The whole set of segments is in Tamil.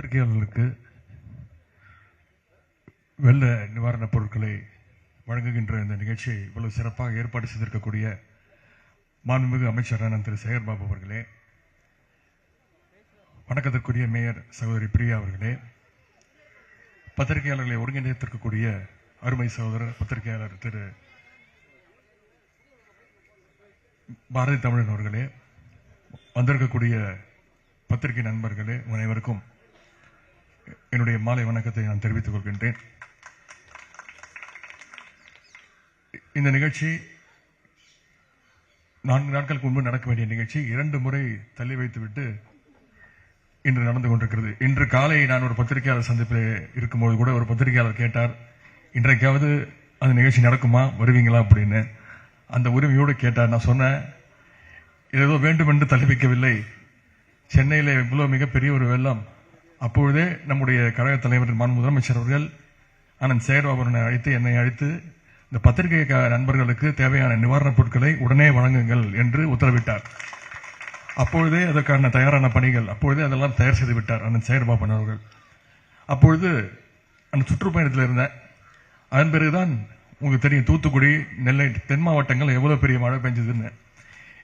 பத்திரிகையாளர்களுக்கு வெள்ள நிவாரணப் பொருட்களை வழங்குகின்ற இந்த நிகழ்ச்சியை இவ்வளவு சிறப்பாக ஏற்பாடு செய்திருக்கக்கூடிய மாண்புமிகு அமைச்சரான திரு சேகர்பாபு அவர்களே வணக்கத்திற்குரிய மேயர் சகோதரி பிரியா அவர்களே பத்திரிகையாளர்களை ஒருங்கிணைத்திருக்கக்கூடிய அருமை சகோதரர் பத்திரிகையாளர் திரு பாரதி தமிழன் அவர்களே வந்திருக்கக்கூடிய பத்திரிகை நண்பர்களே அனைவருக்கும் என்னுடைய மாலை வணக்கத்தை நான் தெரிவித்துக் கொள்கின்றேன். இந்த நிகழ்ச்சி நான்கு நாட்களுக்கு முன்பு நடக்க வேண்டிய நிகழ்ச்சி. இரண்டு முறை தள்ளி வைத்துவிட்டு இன்று நடந்து கொண்டிருக்கிறது. இன்று காலை நான் ஒரு பத்திரிகையாளர் சந்திப்பில் இருக்கும்போது கூட ஒரு பத்திரிகையாளர் கேட்டார் இன்றைக்காவது அந்த நிகழ்ச்சி நடக்குமா? வருவீங்களா? அப்படின்னு. அந்த உரிமையோடு கேட்டார். நான் சொன்னேன் ஏதோ வேண்டும் என்று தள்ளி வைக்கவில்லை. சென்னையில் இவ்வளோ மிகப்பெரிய ஒரு வெள்ளம். அப்பொழுதே நம்முடைய கழக தலைவர் மான் முதலமைச்சர் அவர்கள் அண்ணன் சேகர்பாபுரனை அழைத்து என்னை அழைத்து இந்த பத்திரிகை நண்பர்களுக்கு தேவையான நிவாரணப் பொருட்களை உடனே வழங்குங்கள் என்று உத்தரவிட்டார். அப்பொழுதே அதற்கான தயாரான பணிகள் அப்பொழுதே அதெல்லாம் தயார் செய்து விட்டார் அண்ணன் சேகர்பாபன் அவர்கள். அப்பொழுது அந்த சுற்றுப்பயணத்தில் இருந்தேன் அதன் பிறகுதான் உங்களுக்கு தெரியும் தூத்துக்குடி நெல்லை தென் மாவட்டங்கள் எவ்வளவு பெரிய மழை பெஞ்சதுன்னு.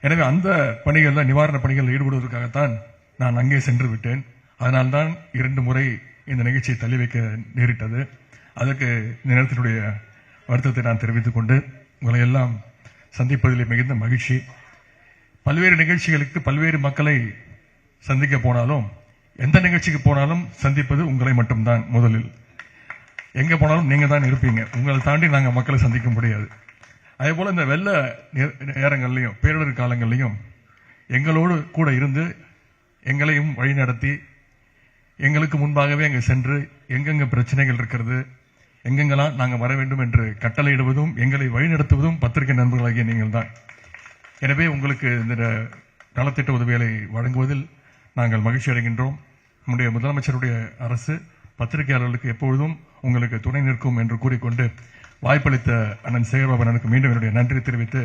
எனவே அந்த பணிகள்ல நிவாரண பணிகளில் ஈடுபடுவதற்காகத்தான் நான் அங்கே சென்று விட்டேன். அதனால்தான் இரண்டு முறை இந்த நிகழ்ச்சியை தள்ளி வைக்க நேரிட்டது. அதற்கு இந்த நேரத்தினுடைய வருத்தத்தை நான் தெரிவித்துக் கொண்டு உங்களை எல்லாம் சந்திப்பதில் மிகுந்த மகிழ்ச்சி. பல்வேறு நிகழ்ச்சிகளுக்கு பல்வேறு மக்களை சந்திக்க போனாலும் எந்த நிகழ்ச்சிக்கு போனாலும் சந்திப்பது உங்களை மட்டும்தான் முதலில். எங்க போனாலும் நீங்க தான் இருப்பீங்க. உங்களை தாண்டி நாங்கள் மக்களை சந்திக்க முடியாது. அதே போல இந்த வெள்ள நேரங்கள்லையும் பேரிடர் காலங்கள்லையும் எங்களோடு கூட இருந்து எங்களையும் வழிநடத்தி எங்களுக்கு முன்பாகவே அங்கே சென்று எங்கெங்க பிரச்சனைகள் இருக்கிறது எங்கெங்கெல்லாம் நாங்கள் வர வேண்டும் என்று கட்டளையிடுவதும் எங்களை வழிநடத்துவதும் பத்திரிகை நண்பர்களாகிய நீங்கள் தான். எனவே உங்களுக்கு இந்த நலத்திட்ட உதவிகளை வழங்குவதில் நாங்கள் மகிழ்ச்சி அடைகின்றோம். நம்முடைய முதலமைச்சருடைய அரசு பத்திரிகையாளர்களுக்கு எப்பொழுதும் உங்களுக்கு துணை நிற்கும் என்று கூறிக்கொண்டு வாய்ப்பளித்த அண்ணன் சேகர்பாபு அண்ணனுக்கு மீண்டும் என்னுடைய நன்றி தெரிவித்து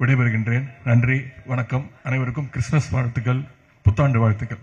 விடைபெறுகின்றேன். நன்றி வணக்கம். அனைவருக்கும் கிறிஸ்துமஸ் வாழ்த்துக்கள் புத்தாண்டு வாழ்த்துக்கள்.